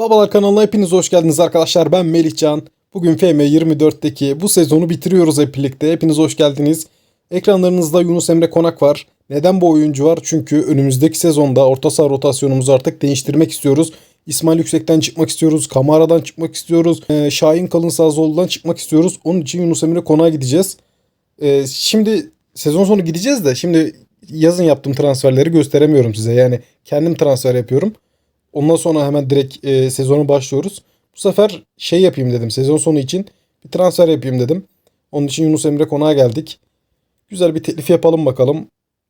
Babalar kanalına hepiniz hoş geldiniz arkadaşlar. Ben Melihcan. Bugün FM24'teki bu sezonu bitiriyoruz hep birlikte. Hepiniz hoş geldiniz. Ekranlarınızda Yunus Emre Konak var. Neden bu oyuncu var? Çünkü önümüzdeki sezonda orta saha rotasyonumuzu artık değiştirmek istiyoruz. İsmail Yüksek'ten çıkmak istiyoruz. Kamara'dan çıkmak istiyoruz. Ee, Şahin Kalınsazlıoğlu'dan çıkmak istiyoruz. Onun için Yunus Emre Konak'a gideceğiz. Ee, şimdi sezon sonu gideceğiz de şimdi yazın yaptığım transferleri gösteremiyorum size. Yani kendim transfer yapıyorum. Ondan sonra hemen direkt e, sezona başlıyoruz. Bu sefer şey yapayım dedim. Sezon sonu için bir transfer yapayım dedim. Onun için Yunus Emre Konak'a geldik. Güzel bir teklif yapalım bakalım.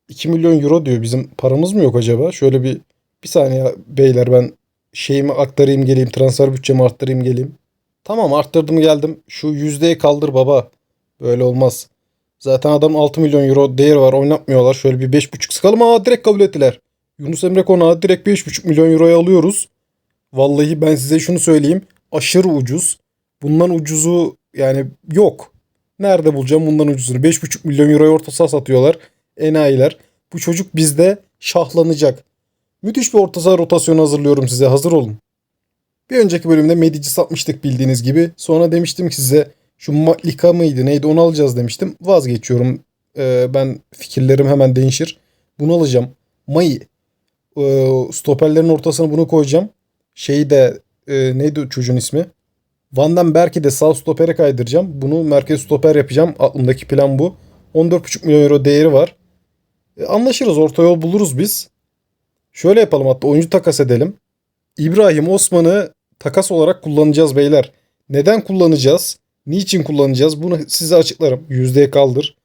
2 milyon euro diyor. Bizim paramız mı yok acaba? Şöyle bir bir saniye beyler ben şeyimi aktarayım geleyim. Transfer bütçemi arttırayım geleyim. Tamam arttırdım geldim. Şu yüzdeyi kaldır baba. Böyle olmaz. Zaten adam 6 milyon euro değeri var. Oynatmıyorlar. Şöyle bir 5,5 sıkalım. Aa direkt kabul ettiler. Yunus Emre Konak'ı direkt 5,5 milyon euroya alıyoruz. Vallahi ben size şunu söyleyeyim. Aşırı ucuz. Bundan ucuzu yani yok. Nerede bulacağım bundan ucuzunu? 5,5 milyon euroya orta saha satıyorlar. Enayiler. Bu çocuk bizde şahlanacak. Müthiş bir orta saha rotasyonu hazırlıyorum size. Hazır olun. Bir önceki bölümde Medic'i satmıştık bildiğiniz gibi. Sonra demiştim ki size şu Malika mıydı neydi onu alacağız demiştim. Vazgeçiyorum. Ee, ben fikirlerim hemen değişir. Bunu alacağım. Mai. Ee, stoperlerin ortasına bunu koyacağım. Şeyi de e, neydi çocuğun ismi? Van Berk'i de sağ stopere kaydıracağım. Bunu merkez stoper yapacağım. Aklımdaki plan bu. 14,5 milyon euro değeri var. E, anlaşırız. Orta yol buluruz biz. Şöyle yapalım hatta oyuncu takas edelim. İbrahim Osman'ı takas olarak kullanacağız beyler. Neden kullanacağız? Niçin kullanacağız? Bunu size açıklarım. Yüzdeye kaldır.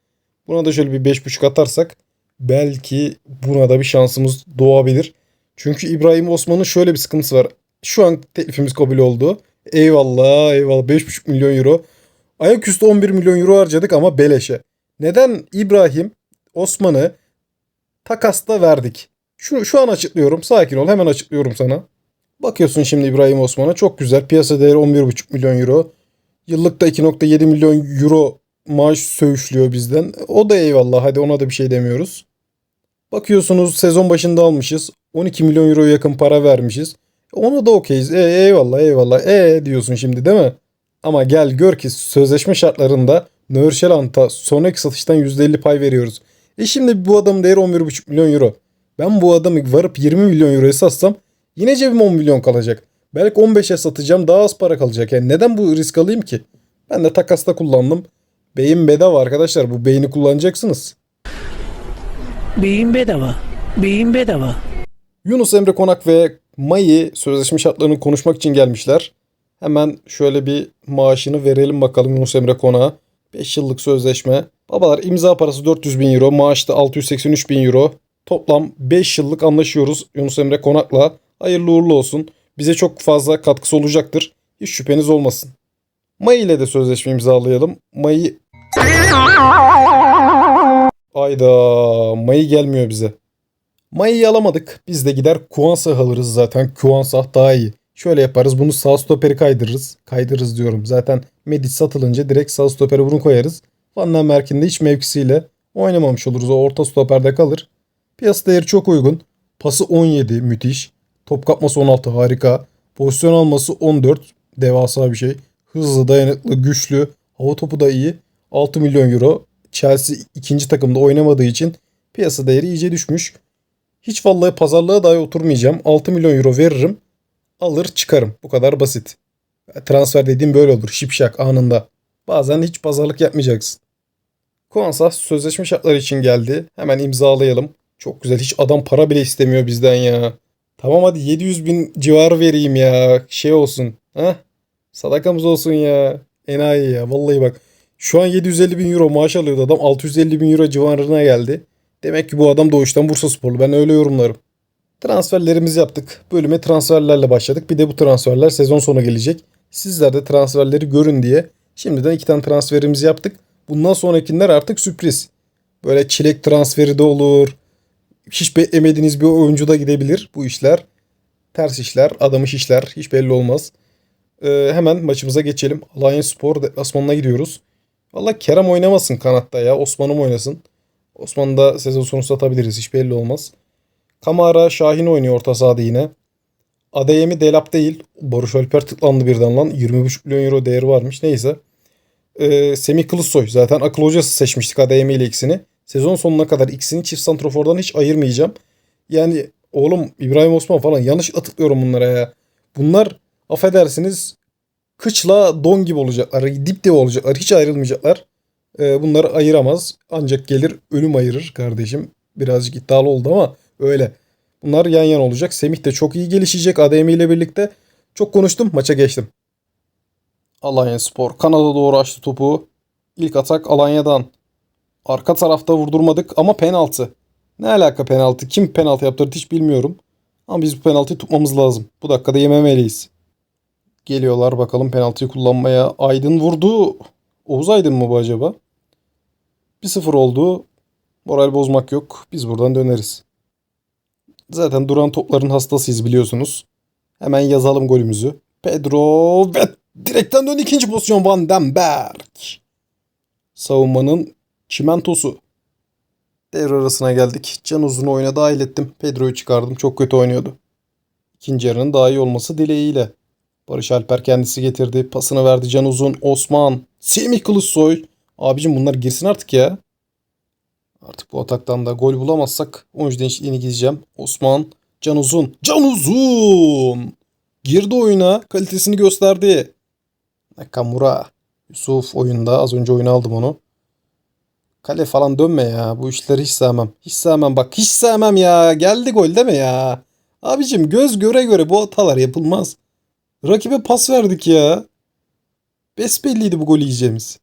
Buna da şöyle bir 5.5 atarsak belki buna da bir şansımız doğabilir. Çünkü İbrahim Osman'ın şöyle bir sıkıntısı var. Şu an teklifimiz kabul oldu. Eyvallah eyvallah 5.5 milyon euro. Ayaküstü 11 milyon euro harcadık ama beleşe. Neden İbrahim Osman'ı takasta verdik? Şu, şu an açıklıyorum. Sakin ol. Hemen açıklıyorum sana. Bakıyorsun şimdi İbrahim Osman'a. Çok güzel. Piyasa değeri 11,5 milyon euro. Yıllıkta 2.7 milyon euro maaş söğüşlüyor bizden. O da eyvallah. Hadi ona da bir şey demiyoruz. Bakıyorsunuz sezon başında almışız. 12 milyon euro yakın para vermişiz. Ona da okeyiz. E, eyvallah eyvallah. E diyorsun şimdi değil mi? Ama gel gör ki sözleşme şartlarında Nörşelant'a sonraki satıştan %50 pay veriyoruz. E şimdi bu adamın değeri 11,5 milyon euro. Ben bu adamı varıp 20 milyon euroya satsam yine cebime 10 milyon kalacak. Belki 15'e satacağım daha az para kalacak. Yani neden bu risk alayım ki? Ben de takasta kullandım. Beyin bedava arkadaşlar. Bu beyni kullanacaksınız. Beyin bedava. Beyin bedava. Yunus Emre Konak ve Mai sözleşme şartlarını konuşmak için gelmişler. Hemen şöyle bir maaşını verelim bakalım Yunus Emre Konak'a. 5 yıllık sözleşme. Babalar imza parası 400 bin euro. Maaş da 683 bin euro. Toplam 5 yıllık anlaşıyoruz Yunus Emre Konak'la. Hayırlı uğurlu olsun. Bize çok fazla katkısı olacaktır. Hiç şüpheniz olmasın. May ile de sözleşme imzalayalım. May Ayda May gelmiyor bize. May'ı alamadık. Biz de gider Kuansah alırız zaten. Kuansah daha iyi. Şöyle yaparız. Bunu sağ stoperi kaydırırız. Kaydırırız diyorum. Zaten Medic satılınca direkt sağ stopere bunu koyarız. Van Merk'in de hiç mevkisiyle oynamamış oluruz. O orta stoperde kalır. Piyasa değeri çok uygun. Pası 17 müthiş. Top kapması 16 harika. Pozisyon alması 14 devasa bir şey. Hızlı, dayanıklı, güçlü. Hava topu da iyi. 6 milyon euro. Chelsea ikinci takımda oynamadığı için piyasa değeri iyice düşmüş. Hiç vallahi pazarlığa dahi oturmayacağım. 6 milyon euro veririm. Alır çıkarım. Bu kadar basit. Transfer dediğim böyle olur. Şipşak anında. Bazen hiç pazarlık yapmayacaksın. Kuansah sözleşme şartları için geldi. Hemen imzalayalım. Çok güzel. Hiç adam para bile istemiyor bizden ya. Tamam hadi 700 bin civarı vereyim ya. Şey olsun. Ha? Sadakamız olsun ya. Enayi ya. Vallahi bak. Şu an 750 bin euro maaş alıyordu adam. 650 bin euro civarına geldi. Demek ki bu adam doğuştan Bursa sporlu. Ben öyle yorumlarım. Transferlerimizi yaptık. Bölüme transferlerle başladık. Bir de bu transferler sezon sonu gelecek. Sizler de transferleri görün diye şimdiden iki tane transferimizi yaptık. Bundan sonrakiler artık sürpriz. Böyle çilek transferi de olur. Hiç beklemediğiniz bir oyuncu da gidebilir bu işler. Ters işler, adamış işler hiç belli olmaz. Ee, hemen maçımıza geçelim. Alanya Spor deplasmanına gidiyoruz. Valla Kerem oynamasın kanatta ya. Osman'ım oynasın. Osman'ı da sezon sonu satabiliriz. Hiç belli olmaz. Kamara Şahin oynuyor orta sahada yine. ADM'i Delap değil. Barış Alper tıklandı birden lan. 20,5 milyon euro değeri varmış. Neyse. Ee, Semih Kılıçsoy. Zaten akıl hocası seçmiştik ADM ile ikisini. Sezon sonuna kadar ikisini çift santrofordan hiç ayırmayacağım. Yani oğlum İbrahim Osman falan yanlışlıkla tıklıyorum bunlara ya. Bunlar affedersiniz kıçla don gibi olacaklar. Dip dibe olacaklar. Hiç ayrılmayacaklar. Ee, bunları ayıramaz. Ancak gelir ölüm ayırır kardeşim. Birazcık iddialı oldu ama öyle. Bunlar yan yana olacak. Semih de çok iyi gelişecek ADM ile birlikte. Çok konuştum. Maça geçtim. Alanya Spor. Kanada doğru açtı topu. İlk atak Alanya'dan. Arka tarafta vurdurmadık ama penaltı. Ne alaka penaltı? Kim penaltı yaptırdı hiç bilmiyorum. Ama biz bu penaltıyı tutmamız lazım. Bu dakikada yememeliyiz. Geliyorlar bakalım penaltıyı kullanmaya. Aydın vurdu. Oğuz Aydın mı bu acaba? 1-0 oldu. Moral bozmak yok. Biz buradan döneriz. Zaten duran topların hastasıyız biliyorsunuz. Hemen yazalım golümüzü. Pedro ve direkten dön ikinci pozisyon Van den Berg. Savunmanın çimentosu. Devre arasına geldik. Can Uzun'u oyuna dahil ettim. Pedro'yu çıkardım. Çok kötü oynuyordu. İkinci yarının daha iyi olması dileğiyle. Barış Alper kendisi getirdi. Pasını verdi Can Uzun. Osman. Semih Kılıçsoy. Abicim bunlar girsin artık ya. Artık bu ataktan da gol bulamazsak oyuncu değişikliğini gideceğim. Osman. Can Uzun. Can Uzun. Girdi oyuna. Kalitesini gösterdi. Nakamura. Yusuf oyunda. Az önce oyuna aldım onu. Kale falan dönme ya. Bu işleri hiç sevmem. Hiç sevmem bak. Hiç sevmem ya. Geldi gol deme ya. Abicim göz göre göre bu hatalar yapılmaz. Rakibe pas verdik ya. Besbelliydi bu golü yiyeceğimiz.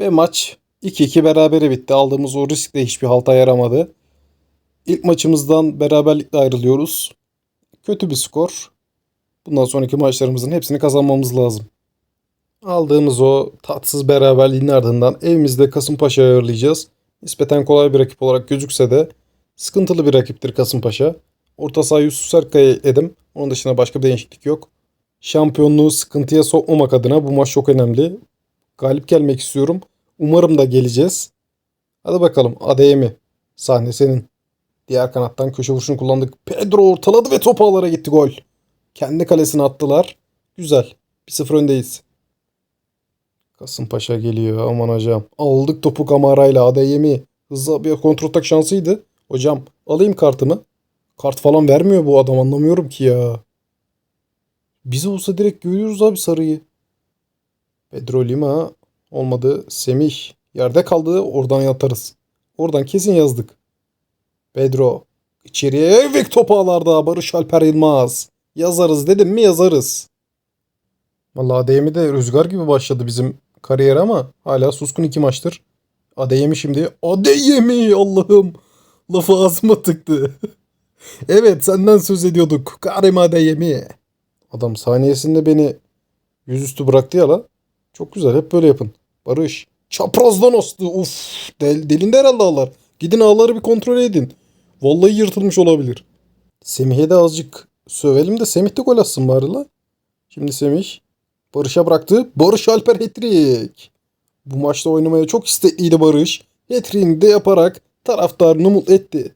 Ve maç 2-2 berabere bitti. Aldığımız o risk de hiçbir halta yaramadı. İlk maçımızdan beraberlikle ayrılıyoruz. Kötü bir skor. Bundan sonraki maçlarımızın hepsini kazanmamız lazım. Aldığımız o tatsız beraberliğin ardından evimizde Kasımpaşa'yı ağırlayacağız. Nispeten kolay bir rakip olarak gözükse de sıkıntılı bir rakiptir Kasımpaşa. Orta saha Yusuf Serkay'ı edim. Onun dışında başka bir değişiklik yok. Şampiyonluğu sıkıntıya sokmamak adına bu maç çok önemli. Galip gelmek istiyorum. Umarım da geleceğiz. Hadi bakalım ADM'i. Sahne senin. Diğer kanattan köşe vuruşunu kullandık. Pedro ortaladı ve top ağlara gitti gol. Kendi kalesine attılar. Güzel. 1-0 öndeyiz. Kasımpaşa geliyor aman hocam. Aldık topu kamarayla ADM'i. Hızlı bir kontratak şansıydı. Hocam alayım kartımı. Kart falan vermiyor bu adam anlamıyorum ki ya. Bize olsa direkt görüyoruz abi sarıyı. Pedro Lima olmadı. Semih yerde kaldı oradan yatarız. Oradan kesin yazdık. Pedro içeriye ve top ağlarda Barış Alper Yılmaz. Yazarız dedim mi yazarız. Vallahi ADM'i de rüzgar gibi başladı bizim kariyer ama hala suskun iki maçtır. ADM'i şimdi ADM'i Allah'ım lafı ağzıma tıktı. evet senden söz ediyorduk. Karim ADM'i. Adam saniyesinde beni yüzüstü bıraktı ya la. Çok güzel hep böyle yapın. Barış. Çaprazdan astı. Uf. Del, delindi herhalde ağlar. Gidin ağları bir kontrol edin. Vallahi yırtılmış olabilir. Semih'e de azıcık sövelim de Semih de gol atsın bari la. Şimdi Semih Barış'a bıraktı. Barış Alper hat-trick. Bu maçta oynamaya çok istekliydi Barış. Hat-trick'ini de yaparak taraftarını mutlu etti.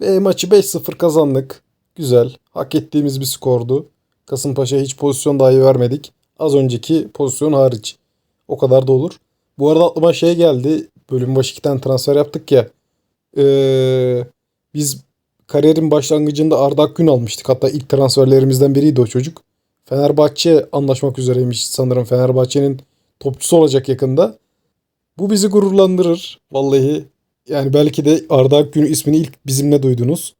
Ve maçı 5-0 kazandık. Güzel. Hak ettiğimiz bir skordu. Kasımpaşa'ya hiç pozisyon dahi vermedik. Az önceki pozisyon hariç. O kadar da olur. Bu arada aklıma şey geldi. Bölüm başı iki tane transfer yaptık ya. Ee, biz kariyerin başlangıcında Arda Akgün almıştık. Hatta ilk transferlerimizden biriydi o çocuk. Fenerbahçe anlaşmak üzereymiş sanırım. Fenerbahçe'nin topçusu olacak yakında. Bu bizi gururlandırır. Vallahi yani belki de Arda Akgün ismini ilk bizimle duydunuz.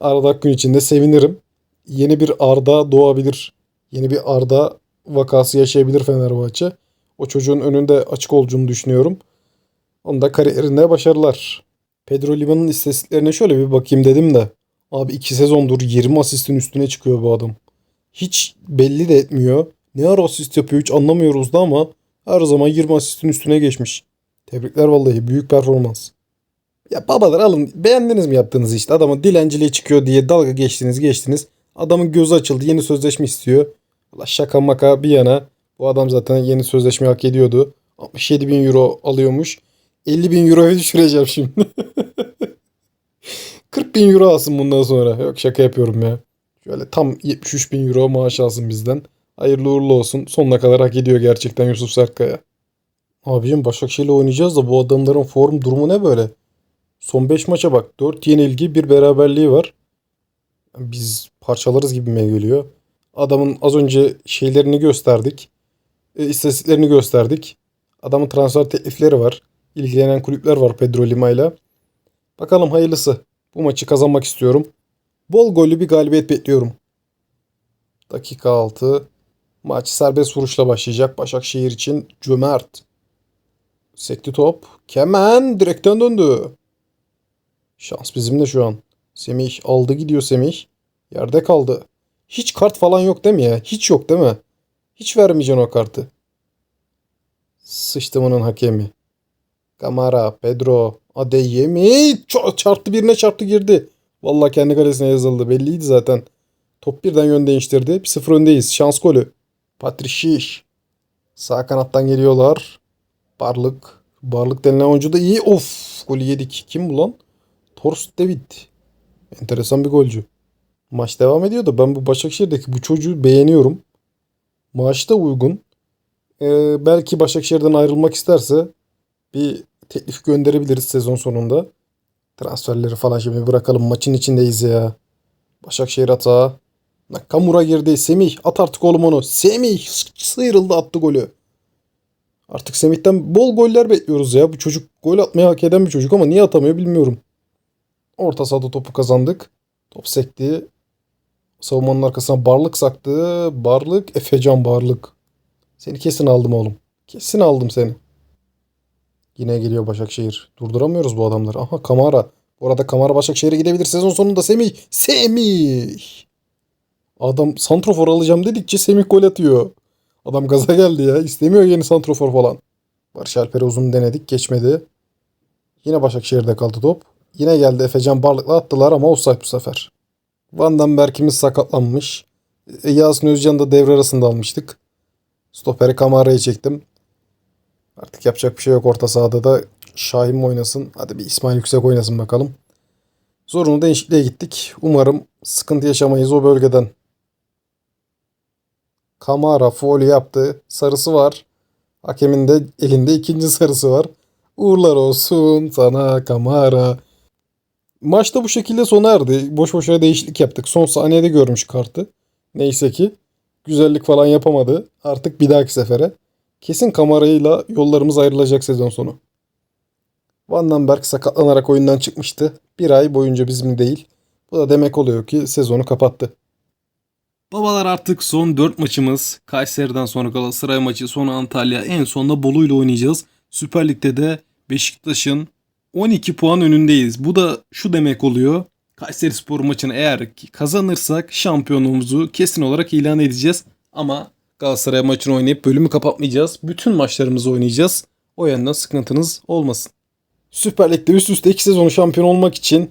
Arda Akgün için de sevinirim. Yeni bir Arda doğabilir. Yeni bir Arda vakası yaşayabilir Fenerbahçe. O çocuğun önünde açık olduğunu düşünüyorum. Onda kariyerinde başarılar. Pedro Lima'nın istatistiklerine şöyle bir bakayım dedim de. Abi iki sezondur 20 asistin üstüne çıkıyor bu adam. Hiç belli de etmiyor. Ne ara asist yapıyor hiç anlamıyoruz da ama her zaman 20 asistin üstüne geçmiş. Tebrikler vallahi büyük performans. Ya babalar alın beğendiniz mi yaptığınızı işte adamın dilenciliğe çıkıyor diye dalga geçtiniz geçtiniz. Adamın gözü açıldı yeni sözleşme istiyor. Allah şaka maka bir yana bu adam zaten yeni sözleşme hak ediyordu. 67 bin euro alıyormuş. 50 bin euroya düşüreceğim şimdi. 40 bin euro alsın bundan sonra. Yok şaka yapıyorum ya. Şöyle tam 73 bin euro maaş alsın bizden. Hayırlı uğurlu olsun. Sonuna kadar hak ediyor gerçekten Yusuf Serkaya. Abicim Başakşehir'le oynayacağız da bu adamların form durumu ne böyle? Son 5 maça bak. 4 yenilgi, bir beraberliği var. Biz parçalarız gibime geliyor. Adamın az önce şeylerini gösterdik. E, istatistiklerini gösterdik. Adamın transfer teklifleri var. İlgilenen kulüpler var Pedro Lima'yla. Bakalım hayırlısı. Bu maçı kazanmak istiyorum. Bol gollü bir galibiyet bekliyorum. Dakika 6. Maç serbest vuruşla başlayacak. Başakşehir için cömert. Sekti top. Kemen direkten döndü. Şans bizimde şu an. Semih aldı gidiyor Semih. Yerde kaldı. Hiç kart falan yok değil mi ya? Hiç yok değil mi? Hiç vermeyeceksin o kartı. Sıçtımının hakemi. Kamara, Pedro, Adeyemi çarptı birine çarptı girdi. Vallahi kendi kalesine yazıldı. Belliydi zaten. Top birden yön değiştirdi. 1-0 öndeyiz. Şans golü. Patrişiş. Sağ kanattan geliyorlar. Barlık. Barlık denilen oyuncu da iyi. Of golü yedik. Kim bu lan? Torst David. Enteresan bir golcü. Maç devam ediyor da ben bu Başakşehir'deki bu çocuğu beğeniyorum. Maaşı da uygun. Ee, belki Başakşehir'den ayrılmak isterse bir teklif gönderebiliriz sezon sonunda. Transferleri falan şimdi bırakalım. Maçın içindeyiz ya. Başakşehir hata. Nakamura girdi. Semih at artık oğlum onu. Semih sı- sıyrıldı attı golü. Artık Semih'ten bol goller bekliyoruz ya. Bu çocuk gol atmayı hak eden bir çocuk ama niye atamıyor bilmiyorum. Orta sahada topu kazandık. Top sekti. Savunmanın arkasına Barlık saktı. Barlık, Efecan Barlık. Seni kesin aldım oğlum. Kesin aldım seni. Yine geliyor Başakşehir. Durduramıyoruz bu adamları. Aha Kamara. Bu arada Kamara Başakşehir'e gidebilir. Sezon sonunda Semih. Semih. Adam santrofor alacağım dedikçe Semih gol atıyor. Adam gaza geldi ya. İstemiyor yeni santrofor falan. Barış Alper'e uzun denedik. Geçmedi. Yine Başakşehir'de kaldı top. Yine geldi Efecan Barlık'la attılar ama offside bu sefer. Van Berk'imiz sakatlanmış. E, Yasin Özcan'ı da devre arasında almıştık. Stoperi Kamara'yı çektim. Artık yapacak bir şey yok orta sahada da Şahin mi oynasın? Hadi bir İsmail Yüksek oynasın bakalım. Zorunlu değişikliğe gittik. Umarım sıkıntı yaşamayız o bölgeden. Kamara foul yaptı. Sarısı var. Hakemin de elinde ikinci sarısı var. Uğurlar olsun sana Kamara. Maç da bu şekilde sona erdi. Boş boşuna değişiklik yaptık. Son saniyede görmüş kartı. Neyse ki güzellik falan yapamadı. Artık bir dahaki sefere. Kesin kamerayla yollarımız ayrılacak sezon sonu. Van Berk sakatlanarak oyundan çıkmıştı. Bir ay boyunca bizim değil. Bu da demek oluyor ki sezonu kapattı. Babalar artık son 4 maçımız. Kayseri'den sonra Galatasaray maçı, sonra Antalya, en sonunda Bolu ile oynayacağız. Süper Lig'de de Beşiktaş'ın 12 puan önündeyiz. Bu da şu demek oluyor. Kayseri Spor maçını eğer kazanırsak şampiyonluğumuzu kesin olarak ilan edeceğiz. Ama Galatasaray maçını oynayıp bölümü kapatmayacağız. Bütün maçlarımızı oynayacağız. O yönden sıkıntınız olmasın. Süper Lig'de üst üste iki sezonu şampiyon olmak için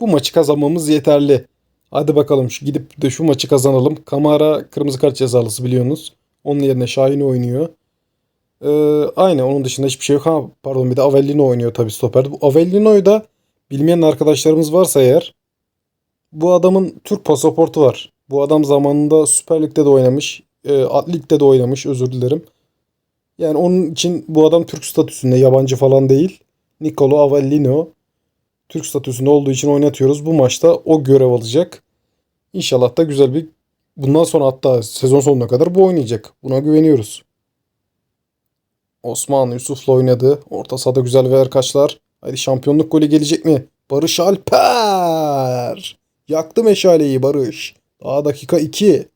bu maçı kazanmamız yeterli. Hadi bakalım şu gidip de şu maçı kazanalım. Kamara kırmızı kart cezalısı biliyorsunuz. Onun yerine Şahin oynuyor. Ee, aynen onun dışında hiçbir şey yok. Ha, pardon bir de Avellino oynuyor tabii stoperde. Bu Avellino'yu da bilmeyen arkadaşlarımız varsa eğer bu adamın Türk pasaportu var. Bu adam zamanında Süper Lig'de de oynamış. E, Alt Lig'de de oynamış özür dilerim. Yani onun için bu adam Türk statüsünde yabancı falan değil. Nicolo Avellino Türk statüsünde olduğu için oynatıyoruz. Bu maçta o görev alacak. İnşallah da güzel bir bundan sonra hatta sezon sonuna kadar bu oynayacak. Buna güveniyoruz. Osman Yusuf'la oynadı. Orta sahada güzel ver kaçlar. Hadi şampiyonluk golü gelecek mi? Barış Alper. Yaktı meşaleyi Barış. Daha dakika 2.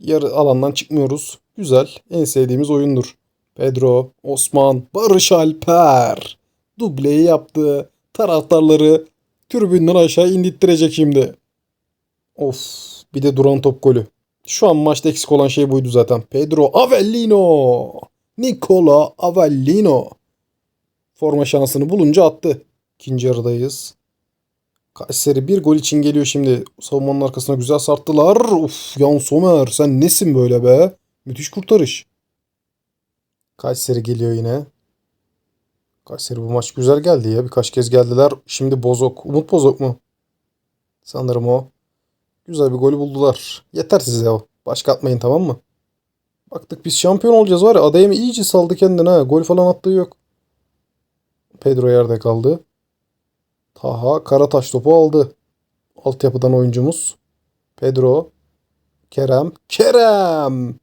Yarı alandan çıkmıyoruz. Güzel. En sevdiğimiz oyundur. Pedro, Osman, Barış Alper. Dubleyi yaptı. Taraftarları tribünden aşağı indirttirecek şimdi. Of bir de duran top golü. Şu an maçta eksik olan şey buydu zaten. Pedro Avellino. Nicola Avellino. Forma şansını bulunca attı. İkinci yarıdayız. Kayseri bir gol için geliyor şimdi. Savunmanın arkasına güzel sarttılar. Uf Yan Somer sen nesin böyle be? Müthiş kurtarış. Kayseri geliyor yine. Kayseri bu maç güzel geldi ya. Birkaç kez geldiler. Şimdi Bozok. Umut Bozok mu? Sanırım o. Güzel bir golü buldular. Yeter size o. Başka atmayın tamam mı? Baktık biz şampiyon olacağız var ya. Adayımı iyice saldı kendine ha. Gol falan attığı yok. Pedro yerde kaldı. Taha Karataş topu aldı. Altyapıdan oyuncumuz. Pedro. Kerem. Kerem!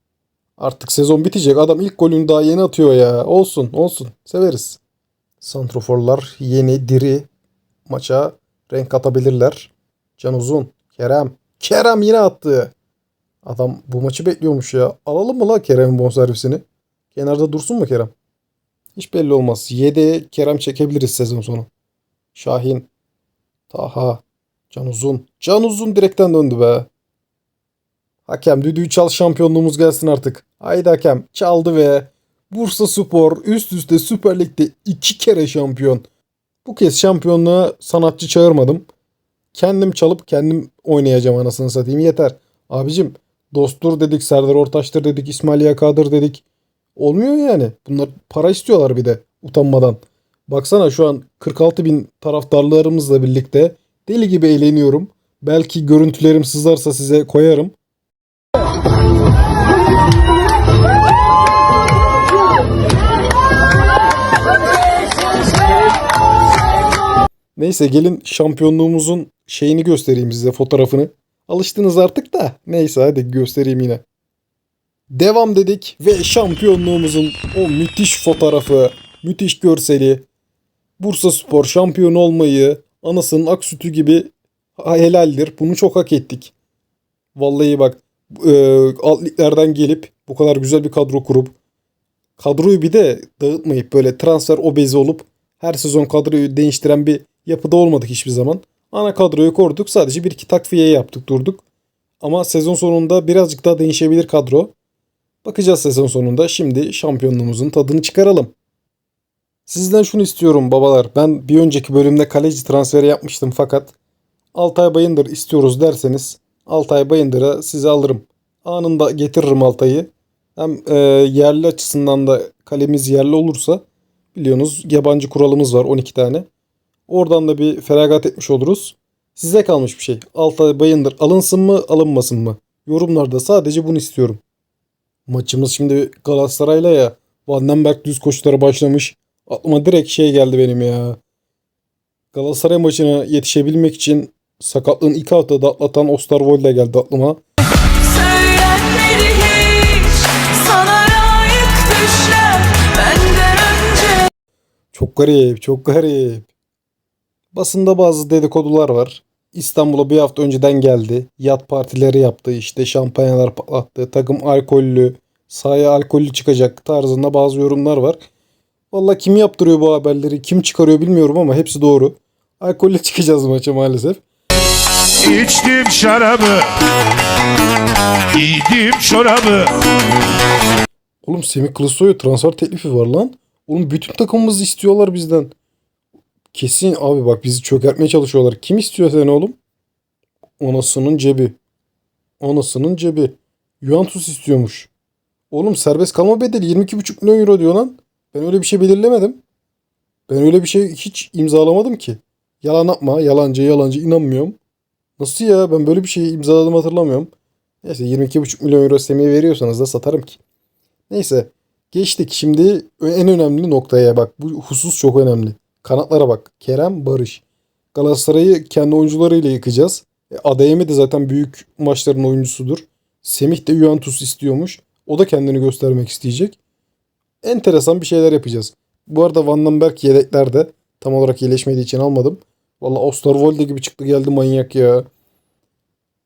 Artık sezon bitecek. Adam ilk golünü daha yeni atıyor ya. Olsun olsun. Severiz. Santroforlar yeni diri maça renk katabilirler. Can Uzun. Kerem. Kerem yine attı. Adam bu maçı bekliyormuş ya. Alalım mı la Kerem'in bonservisini? Kenarda dursun mu Kerem? Hiç belli olmaz. 7 Kerem çekebiliriz sezon sonu. Şahin. Taha. Can Uzun. Can Uzun direkten döndü be. Hakem düdüğü çal şampiyonluğumuz gelsin artık. Haydi hakem çaldı ve Bursa Spor üst üste Süper Lig'de iki kere şampiyon. Bu kez şampiyonluğa sanatçı çağırmadım. Kendim çalıp kendim oynayacağım anasını satayım yeter. Abicim Dostur dedik, Serdar Ortaç'tır dedik, İsmail Yaka'dır dedik. Olmuyor yani. Bunlar para istiyorlar bir de utanmadan. Baksana şu an 46 bin taraftarlarımızla birlikte deli gibi eğleniyorum. Belki görüntülerim sızarsa size koyarım. Neyse gelin şampiyonluğumuzun şeyini göstereyim size fotoğrafını. Alıştınız artık da. Neyse hadi göstereyim yine. Devam dedik ve şampiyonluğumuzun o müthiş fotoğrafı, müthiş görseli. Bursa Spor şampiyon olmayı anasının ak sütü gibi helaldir. Bunu çok hak ettik. Vallahi bak e, alt gelip bu kadar güzel bir kadro kurup kadroyu bir de dağıtmayıp böyle transfer obezi olup her sezon kadroyu değiştiren bir yapıda olmadık hiçbir zaman. Ana kadroyu koruduk. Sadece bir iki takviye yaptık durduk. Ama sezon sonunda birazcık daha değişebilir kadro. Bakacağız sezon sonunda. Şimdi şampiyonluğumuzun tadını çıkaralım. Sizden şunu istiyorum babalar. Ben bir önceki bölümde kaleci transferi yapmıştım fakat Altay Bayındır istiyoruz derseniz Altay Bayındır'a size alırım. Anında getiririm Altay'ı. Hem e, yerli açısından da kalemiz yerli olursa biliyorsunuz yabancı kuralımız var 12 tane. Oradan da bir feragat etmiş oluruz. Size kalmış bir şey. Altay Bayındır alınsın mı alınmasın mı? Yorumlarda sadece bunu istiyorum. Maçımız şimdi Galatasaray'la ya. Vandenberg düz koşulara başlamış. Aklıma direkt şey geldi benim ya. Galatasaray maçına yetişebilmek için sakatlığın ilk haftada atlatan Osterwolde geldi aklıma. Hiç düşler. Çok garip, çok garip. Basında bazı dedikodular var. İstanbul'a bir hafta önceden geldi. Yat partileri yaptı. işte şampanyalar patlattı. Takım alkollü. Sahaya alkollü çıkacak tarzında bazı yorumlar var. Valla kim yaptırıyor bu haberleri? Kim çıkarıyor bilmiyorum ama hepsi doğru. Alkolle çıkacağız maça maalesef. İçtim şarabı Giydim çorabı Oğlum Semih Kılıçsoy'a transfer teklifi var lan. Oğlum bütün takımımızı istiyorlar bizden. Kesin abi bak bizi çökertmeye çalışıyorlar. Kim istiyor seni oğlum? Anasının cebi. Anasının cebi. Juventus istiyormuş. Oğlum serbest kalma bedeli 22,5 milyon euro diyor lan. Ben öyle bir şey belirlemedim. Ben öyle bir şey hiç imzalamadım ki. Yalan yapma. Yalancı yalancı inanmıyorum. Nasıl ya? Ben böyle bir şey imzaladım hatırlamıyorum. Neyse 22,5 milyon euro Semih'e veriyorsanız da satarım ki. Neyse. Geçtik. Şimdi en önemli noktaya bak. Bu husus çok önemli. Kanatlara bak. Kerem, Barış. Galatasaray'ı kendi oyuncularıyla yıkacağız. E, Adeyemi de zaten büyük maçların oyuncusudur. Semih de Juventus istiyormuş. O da kendini göstermek isteyecek. Enteresan bir şeyler yapacağız. Bu arada Van den Berg yedeklerde. Tam olarak iyileşmediği için almadım. Valla Osterwolde gibi çıktı geldi manyak ya.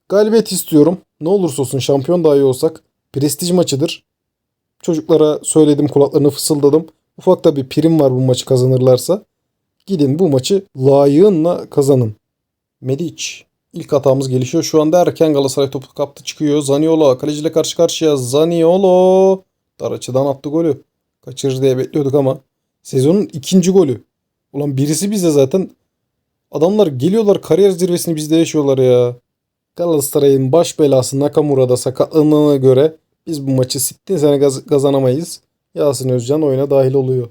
Galibiyet istiyorum. Ne olursa olsun şampiyon dahi olsak. Prestij maçıdır. Çocuklara söyledim kulaklarını fısıldadım. Ufak da bir prim var bu maçı kazanırlarsa. Gidin bu maçı layığınla kazanın. Medic. İlk hatamız gelişiyor. Şu anda erken Galatasaray topu kaptı çıkıyor. Zaniolo kaleciyle karşı karşıya. Zaniolo. Dar açıdan attı golü. Kaçırır diye bekliyorduk ama. Sezonun ikinci golü. Ulan birisi bize zaten. Adamlar geliyorlar kariyer zirvesini bizde yaşıyorlar ya. Galatasaray'ın baş belası Nakamura'da sakatlığına göre biz bu maçı sittin sene kazanamayız. Yasin Özcan oyuna dahil oluyor.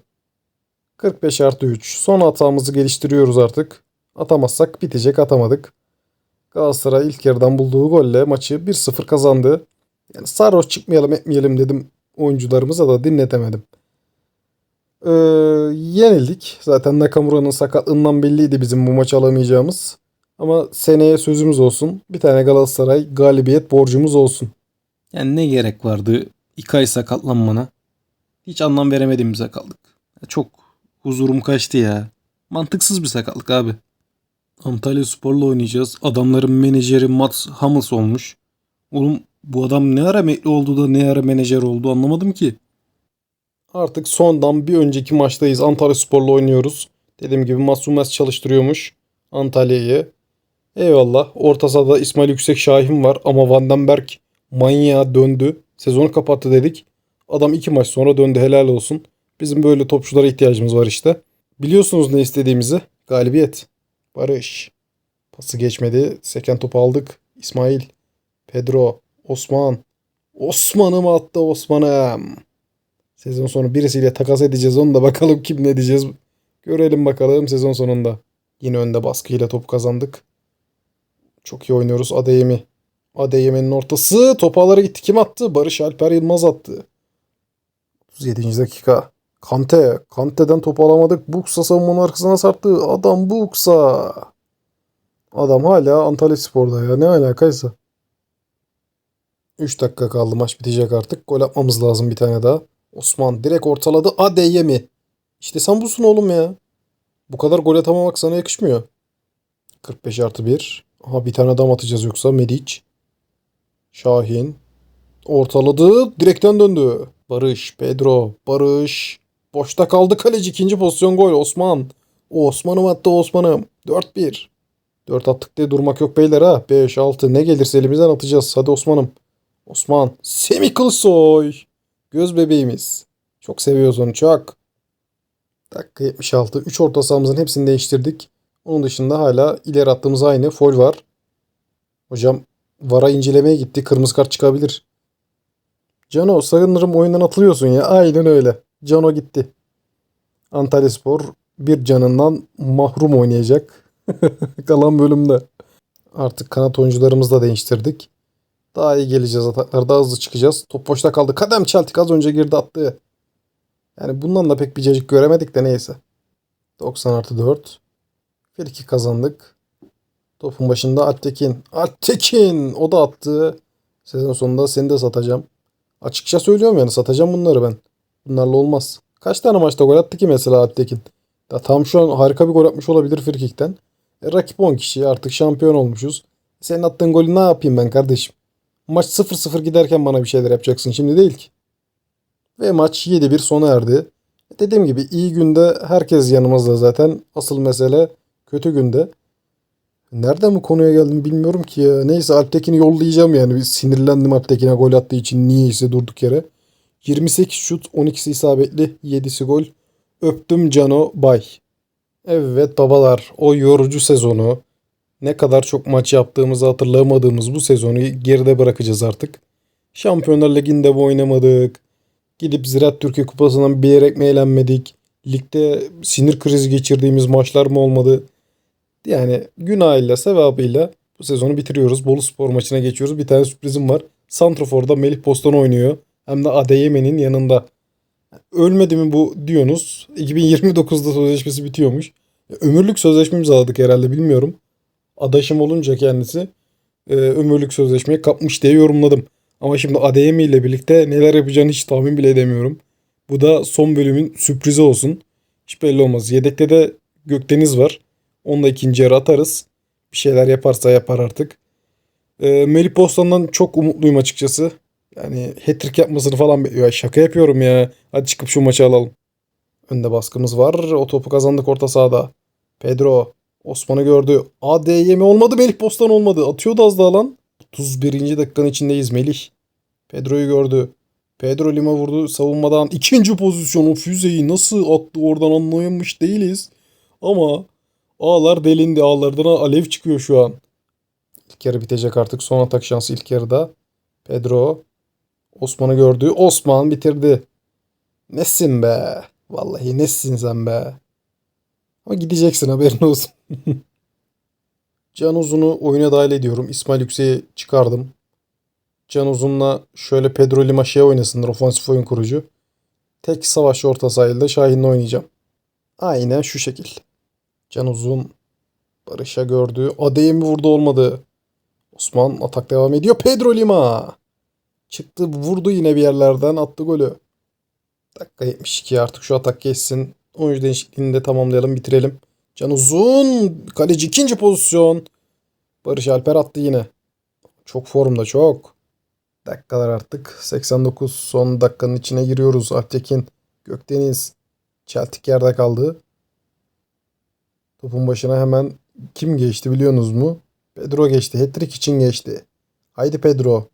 45 artı 3. Son hatamızı geliştiriyoruz artık. Atamazsak bitecek atamadık. Galatasaray ilk yarıdan bulduğu golle maçı 1-0 kazandı. Yani sarhoş çıkmayalım etmeyelim dedim oyuncularımıza da dinletemedim. Ee, yenildik. Zaten Nakamura'nın sakatlığından belliydi bizim bu maçı alamayacağımız. Ama seneye sözümüz olsun. Bir tane Galatasaray galibiyet borcumuz olsun. Yani ne gerek vardı iki ay sakatlanmana? Hiç anlam veremediğimize kaldık. Çok huzurum kaçtı ya. Mantıksız bir sakatlık abi. Antalya Spor'la oynayacağız. Adamların menajeri Mats Hummels olmuş. Oğlum bu adam ne ara emekli oldu da ne ara menajer oldu anlamadım ki. Artık sondan bir önceki maçtayız. Antalya Spor'la oynuyoruz. Dediğim gibi Masumes çalıştırıyormuş Antalya'yı. Eyvallah. Orta sahada İsmail Yüksek Şahin var ama Vandenberg manyağa döndü. Sezonu kapattı dedik. Adam iki maç sonra döndü helal olsun. Bizim böyle topçulara ihtiyacımız var işte. Biliyorsunuz ne istediğimizi. Galibiyet. Barış. Pası geçmedi. Seken topu aldık. İsmail. Pedro. Osman. Osman'ım attı Osman'ım. Sezon sonu birisiyle takas edeceğiz. Onu da bakalım kim ne diyeceğiz. Görelim bakalım sezon sonunda. Yine önde baskıyla top kazandık. Çok iyi oynuyoruz. Adeyemi. Adeyemi'nin ortası. Top ağlara gitti. Kim attı? Barış Alper Yılmaz attı. 37. dakika. Kante. Kante'den top alamadık. Buksa savunmanın arkasına sarktı. Adam Buksa. Adam hala Antalya Spor'da ya. Ne alakaysa. 3 dakika kaldı. Maç bitecek artık. Gol atmamız lazım bir tane daha. Osman direkt ortaladı. Adeyemi. İşte sen busun oğlum ya. Bu kadar gol atamamak sana yakışmıyor. 45 artı 1. Aha bir tane adam atacağız yoksa. Medic. Şahin. Ortaladı. Direkten döndü. Barış. Pedro. Barış. Boşta kaldı kaleci. ikinci pozisyon gol. Osman. O Osman'ım attı Osman'ım. 4-1. 4 attık diye durmak yok beyler ha. 5, 6 ne gelirse elimizden atacağız. Hadi Osman'ım. Osman. Semih Kılıçsoy. Göz bebeğimiz. Çok seviyoruz onu çok. Dakika 76. 3 orta sahamızın hepsini değiştirdik. Onun dışında hala ileri attığımız aynı. Fol var. Hocam VAR'a incelemeye gitti. Kırmızı kart çıkabilir. Cano sanırım oyundan atılıyorsun ya. Aynen öyle. Cano gitti. Antalya Spor bir canından mahrum oynayacak. Kalan bölümde. Artık kanat oyuncularımızı da değiştirdik. Daha iyi geleceğiz ataklar. Daha hızlı çıkacağız. Top boşta kaldı. Kadem Çeltik az önce girdi attı. Yani bundan da pek bir cacık göremedik de neyse. 90 artı 4. 1-2 kazandık. Topun başında Alptekin. Alptekin! O da attı. Sezon sonunda seni de satacağım. Açıkça söylüyorum yani satacağım bunları ben. Bunlarla olmaz. Kaç tane maçta gol attı ki mesela Alptekin? Ya tam şu an harika bir gol atmış olabilir frikikten. E, rakip 10 kişi artık şampiyon olmuşuz. Senin attığın golü ne yapayım ben kardeşim? Maç 0-0 giderken bana bir şeyler yapacaksın şimdi değil ki. Ve maç 7-1 sona erdi. Dediğim gibi iyi günde herkes yanımızda zaten. Asıl mesele kötü günde. Nereden bu konuya geldim bilmiyorum ki ya. Neyse Alptekin'i yollayacağım yani. Bir sinirlendim Alptekin'e gol attığı için niyeyse durduk yere. 28 şut, 12'si isabetli, 7'si gol. Öptüm Cano Bay. Evet babalar o yorucu sezonu ne kadar çok maç yaptığımızı hatırlamadığımız bu sezonu geride bırakacağız artık. Şampiyonlar Ligi'nde mi oynamadık? Gidip Ziraat Türkiye Kupası'ndan bilerek mi eğlenmedik? Ligde sinir krizi geçirdiğimiz maçlar mı olmadı? Yani günahıyla sevabıyla bu sezonu bitiriyoruz. Bolu Spor maçına geçiyoruz. Bir tane sürprizim var. Santrofor'da Melih Postan oynuyor. Hem de Adeyeme'nin yanında. Ölmedi mi bu diyorsunuz. 2029'da sözleşmesi bitiyormuş. Ömürlük sözleşme imzaladık herhalde bilmiyorum. Adaşım olunca kendisi e, ömürlük sözleşmeyi kapmış diye yorumladım. Ama şimdi Adeyemi ile birlikte neler yapacağını hiç tahmin bile edemiyorum. Bu da son bölümün sürprizi olsun. Hiç belli olmaz. Yedekte de Gökdeniz var. Onu da ikinci yarı atarız. Bir şeyler yaparsa yapar artık. E, Melih Bostan'dan çok umutluyum açıkçası. Yani hat-trick yapmasını falan bekliyor. Şaka yapıyorum ya. Hadi çıkıp şu maçı alalım. Önde baskımız var. O topu kazandık orta sahada. Pedro. Osman'ı gördü. ADYM olmadı. Melih Bostan olmadı. Atıyordu az daha lan. 31. dakikanın içindeyiz Melih. Pedro'yu gördü. Pedro Lima vurdu savunmadan. ikinci pozisyonu füzeyi nasıl attı oradan anlayamış değiliz. Ama ağlar delindi. Ağlardan alev çıkıyor şu an. İlk yarı bitecek artık. Son atak şansı ilk yarıda. Pedro. Osman'ı gördü. Osman bitirdi. Nesin be? Vallahi nesin sen be? Ama gideceksin haberin olsun. Can Uzun'u oyuna dahil ediyorum. İsmail Yüksek'i çıkardım. Can Uzun'la şöyle Pedro Lima şey oynasınlar. Ofansif oyun kurucu. Tek savaşçı orta sahilde Şahin'le oynayacağım. Aynen şu şekil. Can Uzun Barış'a gördü. Adeyemi vurdu olmadı. Osman atak devam ediyor. Pedro Lima. Çıktı vurdu yine bir yerlerden attı golü. Dakika 72 artık şu atak geçsin. Oyuncu değişikliğini de tamamlayalım bitirelim. Can Uzun. Kaleci ikinci pozisyon. Barış Alper attı yine. Çok formda çok. Dakikalar artık. 89 son dakikanın içine giriyoruz. Alptekin, Gökdeniz. Çeltik yerde kaldı. Topun başına hemen kim geçti biliyorsunuz mu? Pedro geçti. Hat-trick için geçti. Haydi Pedro.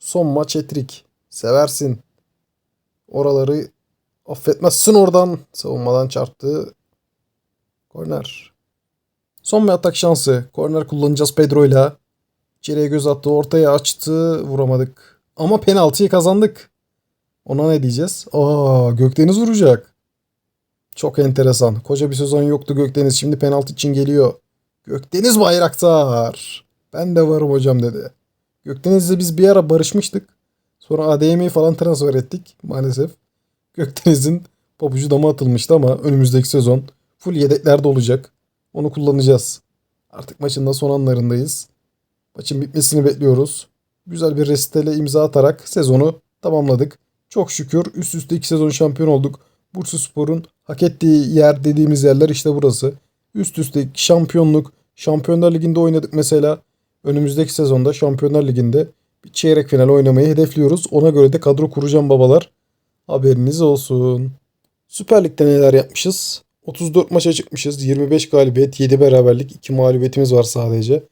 Son maç hat-trick. Seversin. Oraları affetmezsin oradan. Savunmadan çarptı. Korner. Son bir atak şansı. Korner kullanacağız Pedro'yla. İçeriye göz attı. Ortaya açtı. Vuramadık. Ama penaltıyı kazandık. Ona ne diyeceğiz? Aa Gökdeniz vuracak. Çok enteresan. Koca bir sezon yoktu Gökdeniz. Şimdi penaltı için geliyor. Gökdeniz Bayraktar. Ben de varım hocam dedi. Gökdeniz'le biz bir ara barışmıştık. Sonra ADM'yi falan transfer ettik maalesef. Gökdeniz'in pabucu dama atılmıştı ama önümüzdeki sezon full yedeklerde olacak. Onu kullanacağız. Artık maçın da son anlarındayız. Maçın bitmesini bekliyoruz. Güzel bir resitele imza atarak sezonu tamamladık. Çok şükür üst üste iki sezon şampiyon olduk. Bursaspor'un hak ettiği yer dediğimiz yerler işte burası. Üst üste şampiyonluk, Şampiyonlar Ligi'nde oynadık mesela. Önümüzdeki sezonda Şampiyonlar Ligi'nde bir çeyrek final oynamayı hedefliyoruz. Ona göre de kadro kuracağım babalar. Haberiniz olsun. Süper Lig'de neler yapmışız? 34 maça çıkmışız. 25 galibiyet, 7 beraberlik, 2 mağlubiyetimiz var sadece.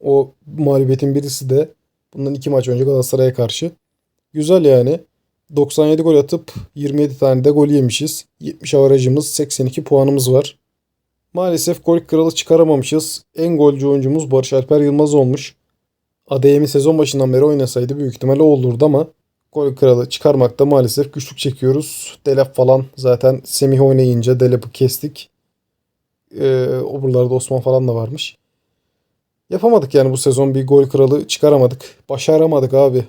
O mağlubiyetin birisi de bundan 2 maç önce Galatasaray'a karşı. Güzel yani. 97 gol atıp 27 tane de gol yemişiz. 70 avarajımız, 82 puanımız var. Maalesef gol kralı çıkaramamışız. En golcü oyuncumuz Barış Alper Yılmaz olmuş. ADM'i sezon başından beri oynasaydı büyük ihtimalle o olurdu ama gol kralı çıkarmakta maalesef güçlük çekiyoruz. Delap falan zaten Semih oynayınca Delap'ı kestik. Ee, oburlarda Osman falan da varmış. Yapamadık yani bu sezon bir gol kralı çıkaramadık. Başaramadık abi.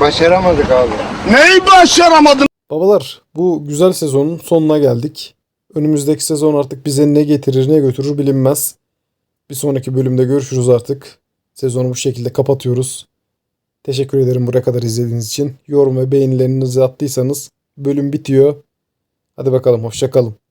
Başaramadık abi. Neyi başaramadın? Babalar bu güzel sezonun sonuna geldik. Önümüzdeki sezon artık bize ne getirir ne götürür bilinmez. Bir sonraki bölümde görüşürüz artık. Sezonu bu şekilde kapatıyoruz. Teşekkür ederim buraya kadar izlediğiniz için. Yorum ve beğenilerinizi attıysanız bölüm bitiyor. Hadi bakalım hoşçakalın.